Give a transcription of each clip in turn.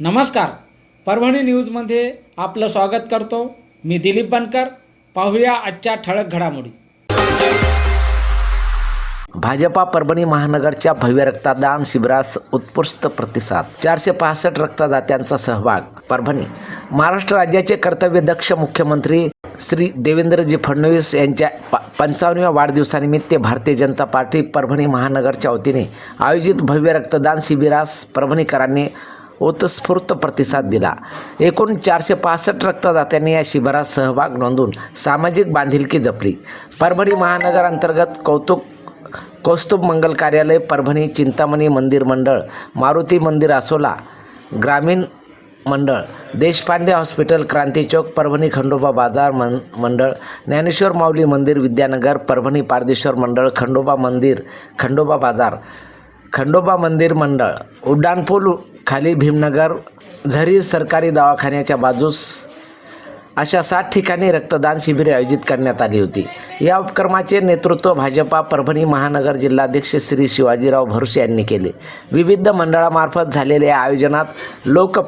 नमस्कार. परभणी न्यूजमध्ये आपलं स्वागत करतो. मी दिलीप बनकर. पाहूया आजच्या ठळक घडामोडी. भाजपा परभणी महानगरच्या भव्य रक्तदान शिबिरास उत्कृष्ट प्रतिसाद. चारशे पासष्ट रक्तदात्यांचा सहभाग. परभणी. महाराष्ट्र राज्याचे कर्तव्यदक्ष मुख्यमंत्री श्री देवेंद्रजी फडणवीस यांच्या प- पंचावन्नव्या वाढदिवसानिमित्त भारतीय जनता पार्टी परभणी महानगरच्या वतीने आयोजित भव्य रक्तदान शिबिरास परभणीकरांनी ओतस्फूर्त प्रतिसाद दिला. एकूण चारशे पासष्ट रक्तदात्यांनी या शिबिरात सहभाग नोंदवून सामाजिक बांधिलकी जपली. परभणी महानगर अंतर्गत कौतुक कौस्तुभ मंगल कार्यालय परभणी चिंतामणी मंदिर मंडळ मारुती मंदिर आसोला ग्रामीण मंडळ देशपांडे हॉस्पिटल क्रांती चौक परभणी खंडोबा बाजार मन मंडळ ज्ञानेश्वर माऊली मंदिर विद्यानगर परभणी पारदेश्वर मंडळ खंडोबा मंदिर खंडोबा बाजार खंडोबा मंदिर मंडळ उड्डाणपूल खाली भीमनगर झरी सरकारी दवाखान्याच्या बाजूस अशा सात ठिकाणी रक्तदान शिबिरे आयोजित करण्यात आली होती. या उपक्रमाचे नेतृत्व भाजपा परभणी महानगर जिल्हाध्यक्ष श्री शिवाजीराव भरुसे यांनी केले. विविध मंडळामार्फत झालेल्या या आयोजनात लोक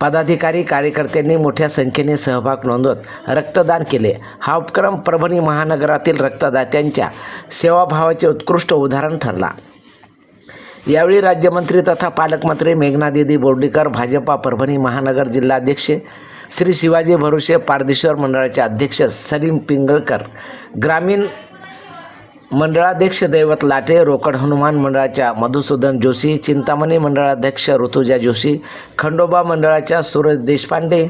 पदाधिकारी कार्यकर्त्यांनी मोठ्या संख्येने सहभाग नोंदवत रक्तदान केले. हा उपक्रम परभणी महानगरातील रक्तदात्यांच्या सेवाभावाचे उत्कृष्ट उदाहरण ठरला. यावेळी राज्यमंत्री तथा पालकमंत्री मेघनादिदी बोर्डीकर भाजपा परभणी महानगर जिल्हाध्यक्ष श्री शिवाजी भरोसे पारदेश्वर मंडळाचे अध्यक्ष सलीम पिंगळकर ग्रामीण मंडळाध्यक्ष दैवत लाटे रोकड हनुमान मंडळाच्या मधुसूदन जोशी चिंतामणी मंडळाध्यक्ष ऋतुजा जोशी खंडोबा मंडळाच्या सूरज देशपांडे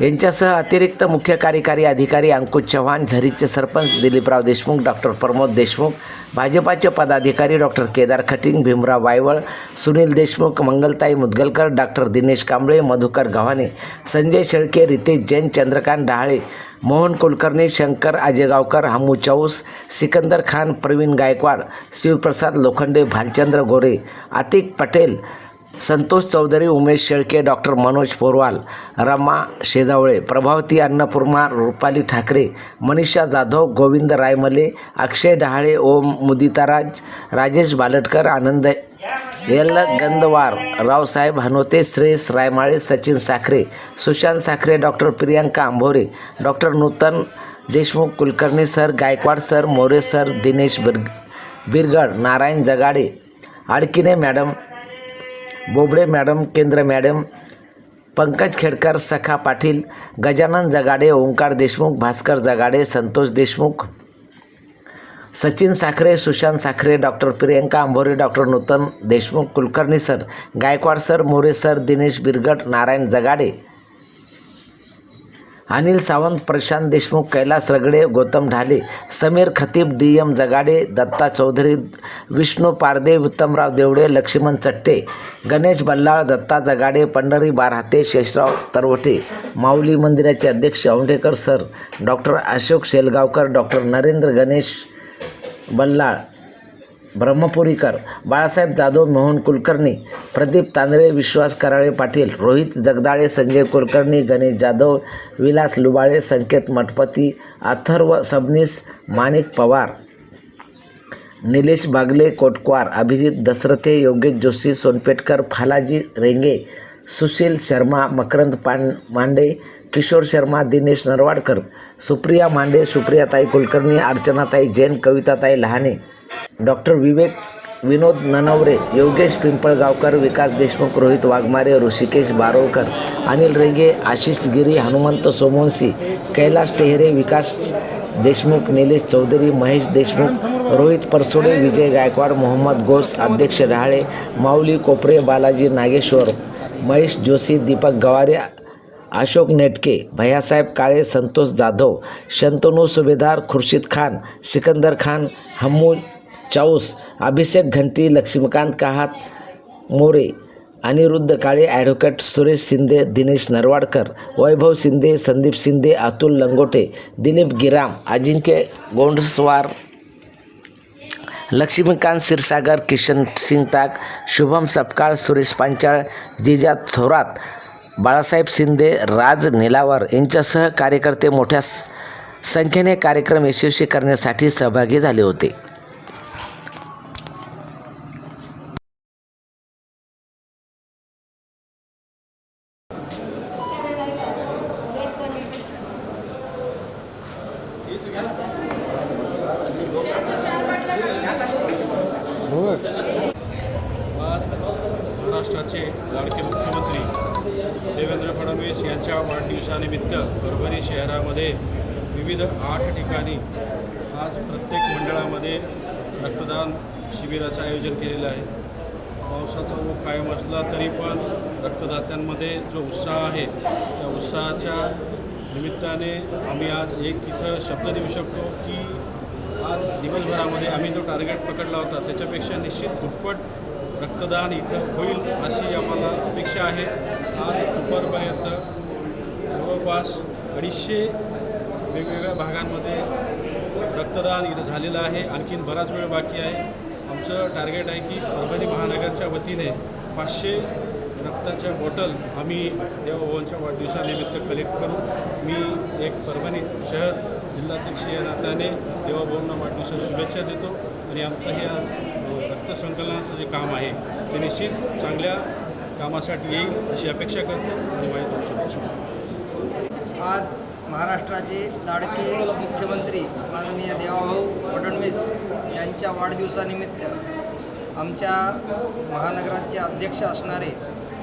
यांच्यासह अतिरिक्त मुख्य कार्यकारी अधिकारी अंकुश चव्हाण झरीचे सरपंच दिलीपराव देशमुख डॉक्टर प्रमोद देशमुख भाजपाचे पदाधिकारी doctor Kedar Khating Bhimrao Wayval Sunil Deshmukh Mangaltai Mudgalkar doctor Dinesh Kamble Madhukar Gavhane Sanjay Shelke Ritesh Jain Chandrakant Dahale Mohan Kulkarni Shankar Ajegaonkar Hamu Chaus Sikandar Khan Pravin Gaikwad Shivprasad Lokhande Bhalchandra Gore Atik Patel Santosh Chaudhari Umesh Shelke doctor Manoj Porwal Rama Shejawale Prabhavati Annapurna Rupali Thackeray Manisha Jadhav Govind Raimale Akshay Dahale Om Muditaraj Rajesh Baltkar Anand L Gandwar Raosaheb Hanote Shreyas Raimale Sachin Sakhare Sushant Sakhare doctor Priyanka Ambhore doctor Nutan Deshmukh Kulkarni sir Gaikwad sir More sir Dinesh Bir Birgad Narayan Jagade Adkine madam Bobde madam Kendre madam Pankaj Khedkar Sakha Patil Gajanan Jagade Omkar Deshmukh Bhaskar Jagade Santosh Deshmukh Sachin Sakhare Sushant Sakhare doctor Priyanka Ambhore doctor Nutan Deshmukh Kulkarni sir Gaikwad sir More sir Dinesh Birgat Narayan Jagade Anil Sawant Prashant Deshmukh Kailas Ragde Gautam Dhale Sameer Khatib D M Jagade Datta Chaudhari Vishnu Parde Uttamrao Devde Laxman Chatte Ganesh Ballal Datta Jagade Pandhari Barhate Sheshrao Tarwate Mauli मंदिराचे अध्यक्ष Aundhekar sir doctor Ashok Shelgaonkar doctor Narendra Ganesh Ballal Brahmapurikar Balasaheb Jadhav Mohan Kulkarni Pradeep Tandale Vishwas Karale Patil Rohit Jagdale Sanjay Kulkarni Ganesh Jadhav Vilas Lubale Sanket Mathpati Atharva Sabnis Manik Pawar Nilesh Bagle Kotakwar Abhijit Dasrathe Yogesh Joshi Sonpetkar Phalaji Renge Sushil Sharma Makarand पां Mande Kishor Sharma Dinesh Narwadkar Supriya Mande सुप्रियाताई Kulkarni अर्चनाताई Jain कविताताई Lahane doctor Vivek Vinod Nanaware Yogesh Pimpalgaonkar Vikas Deshmukh Rohit Waghmare Rishikesh Barolkar Anil Renge Ashish गिरी हनुमंत सोमवंशी कैलास टेहरे विकास देशमुख निलेश चौधरी महेश देशमुख रोहित परसोडे विजय गायकवाड मोहम्मद घोष अध्यक्ष डहाळे माऊली कोपरे बालाजी नागेश्वर महेश जोशी दीपक गवारे अशोक नेटके भैयासाहेब काळे संतोष जाधव शंतनू सुभेदार Khurshid Khan Sikandar Khan Hammu Chaus Abhishek Ghanti Laxmikant Kahat More Aniruddha Kale advocate Suresh Shinde Dinesh Narwadkar Vaibhav Shinde Sandeep Shinde Atul Langote Dilip Giram Ajinkya Gondswar Laxmikant Kshirsagar Kishan Singh Tak Shubham Sapkal Suresh Panchal जिजा थोरात बाळासाहेब शिंदे राज निलावर यांच्यासह कार्यकर्ते मोठ्या संख्येने कार्यक्रम यशस्वी करण्यासाठी सहभागी झाले होते. राज्याचे लाडके मुख्यमंत्री देवेंद्र फडणवीस यांच्या वाढदिवसानिमित्त परभणी शहरामध्ये विविध आठ ठिकाणी आज प्रत्येक मंडळामध्ये रक्तदान शिबिराचं आयोजन केलेलं आहे. पावसाचा ओघ कायम असला तरी पण रक्तदात्यांमध्ये जो उत्साह आहे त्या उत्साहाच्या निमित्ताने आम्ही आज एक तिथं शब्द देऊ शकतो की आज दिवसभरामध्ये आम्ही जो टार्गेट पकडला होता त्याच्यापेक्षा निश्चित दुप्पट रक्तदान इथं होईल अशी आम्हाला अपेक्षा आहे. आज दुपारपर्यंत जवळपास अडीचशे वेगवेगळ्या भागांमध्ये रक्तदान इथं झालेलं आहे. आणखीन बराच वेळ बाकी आहे. आमचं टार्गेट आहे की परभणी महानगरच्या वतीने पाचशे रक्ताच्या बॉटल आम्ही देवभवनच्या वाढदिवसानिमित्त कलेक्ट करू. मी एक परभणी शहर जिल्हाध्यक्ष या नात्याने देवाभाऊंना वाढदिवसाच्या शुभेच्छा देतो आणि आमचं हे रक्तसंकलनाचं जे काम आहे ते निश्चित चांगल्या कामासाठी येईल अशी अपेक्षा करतो आणि माझ्या शुभेच्छा. आज महाराष्ट्राचे लाडके मुख्यमंत्री माननीय देवाभाऊ फडणवीस यांच्या वाढदिवसानिमित्त आमच्या महानगराचे अध्यक्ष असणारे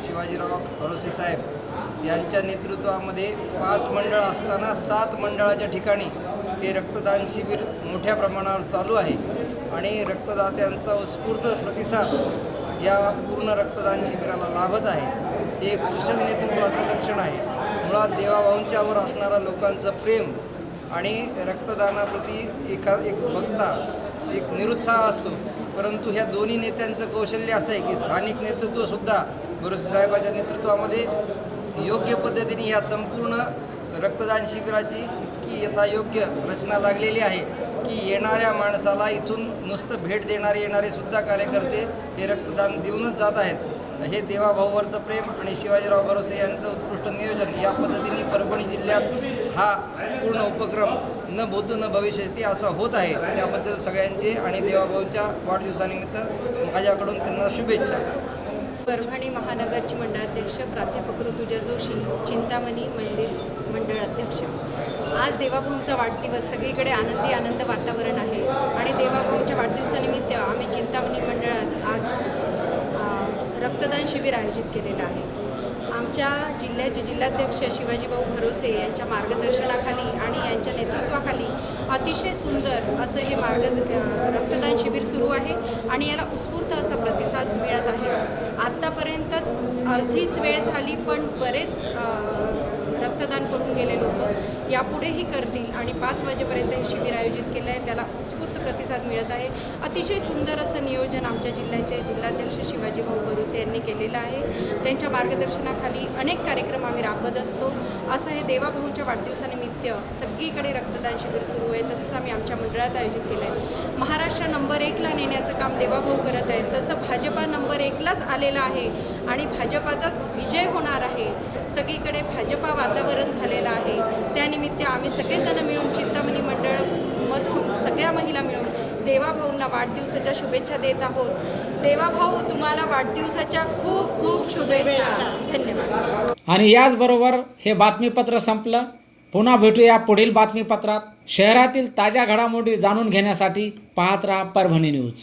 शिवाजीराव भरोसे साहेब यांच्या नेतृत्वामध्ये पाच मंडळ असताना सात मंडळाच्या ठिकाणी हे रक्तदान शिबिर मोठ्या प्रमाणावर चालू आहे आणि रक्तदात्यांचा उत्स्फूर्त प्रतिसाद या पूर्ण रक्तदान शिबिराला लाभत आहे. हे एक कुशल नेतृत्वाचं लक्षण आहे. मुळात देवाभाऊंच्यावर असणारा लोकांचं प्रेम आणि रक्तदानाप्रती एका एक भक्ता एक निरुत्साह असतो. परंतु ह्या दोन्ही नेत्यांचं कौशल्य असं आहे की स्थानिक नेतृत्वसुद्धा भरोसे साहेबाच्या नेतृत्वामध्ये योग्य पद्धतीने या संपूर्ण रक्तदान शिबिराची इतकी यथायोग्य रचना लागलेली आहे की येणाऱ्या माणसाला इथून नुसतं भेट देणारे येणारे सुद्धा कार्यकर्ते हे रक्तदान देऊनच जात आहेत. हे देवाभाऊवरचं प्रेम आणि शिवाजीराव भरोसे यांचं उत्कृष्ट नियोजन या पद्धतीने परभणी जिल्ह्यात हा पूर्ण उपक्रम न भूतो न भविष्यती असा होत आहे. त्याबद्दल सगळ्यांचे आणि देवाभाऊच्या वाढदिवसानिमित्त माझ्याकडून त्यांना शुभेच्छा. परभणी महानगरचे मंडळाध्यक्ष प्राध्यापक ऋतुजा जोशी चिंतामणी मंदिर मंडळ अध्यक्ष आज देवाभाऊंचा वाढदिवस सगळीकडे आनंदी आनंद वातावरण आहे. आणि देवाभाऊंच्या वाढदिवसानिमित्त आम्ही चिंतामणी मंडळात आज रक्तदान शिबिर आयोजित केलेलं आहे. आमच्या जिल्ह्याचे जिल्हाध्यक्ष शिवाजीभाऊ भरोसे यांच्या मार्गदर्शनाखाली आणि यांच्या नेतृत्वाखाली अतिशय सुंदर असं हे मार्ग रक्तदान शिबिर सुरू आहे. आणि याला उत्स्फूर्त असा प्रतिसाद मिळत आहे. आत्तापर्यंतच अर्धीच वेळ झाली पण बरेच रक्तदान करून गेले लोक. यापुढेही करतील आणि पाच वाजेपर्यंत हे शिबिर आयोजित केलं आहे. त्याला उत्स्फूर्त प्रतिसाद मिळत आहे. अतिशय सुंदर असं नियोजन आमच्या जिल्ह्याचे जिल्हाध्यक्ष शिवाजी भाऊ भरोसे यांनी केलेलं आहे. त्यांच्या मार्गदर्शनाखाली अनेक कार्यक्रम आम्ही राबवत असतो. असं हे देवाभाऊंच्या वाढदिवसानिमित्त सगळीकडे रक्तदान शिबिर सुरू आहे. तसंच आम्ही आमच्या मंडळात आयोजित केलं आहे महाराष्ट्र नंबर एकला नेण्याचं काम देवाभाऊ करत आहेत. तसं भाजपा नंबर एकलाच आलेला आहे आणि भाजपाचाच विजय होणार आहे. सगळीकडे भाजपा वातावरण झालेलं आहे. त्यानिमित्त आम्ही सगळेजण मिळून चिंतामणी मंडळमधून सगळ्या महिला मिळून देवाभाऊंना वाढदिवसाच्या शुभेच्छा देत आहोत. देवाभाऊ तुम्हाला वाढदिवसाच्या खूप खूप शुभेच्छा. धन्यवाद. आणि याचबरोबर हे बातमीपत्र संपलं. पुन्हा भेटूया पुढील बातमीपत्रात. शहरातील ताज्या घडामोडी जाणून घेण्यासाठी पाहत राहा परभणी न्यूज.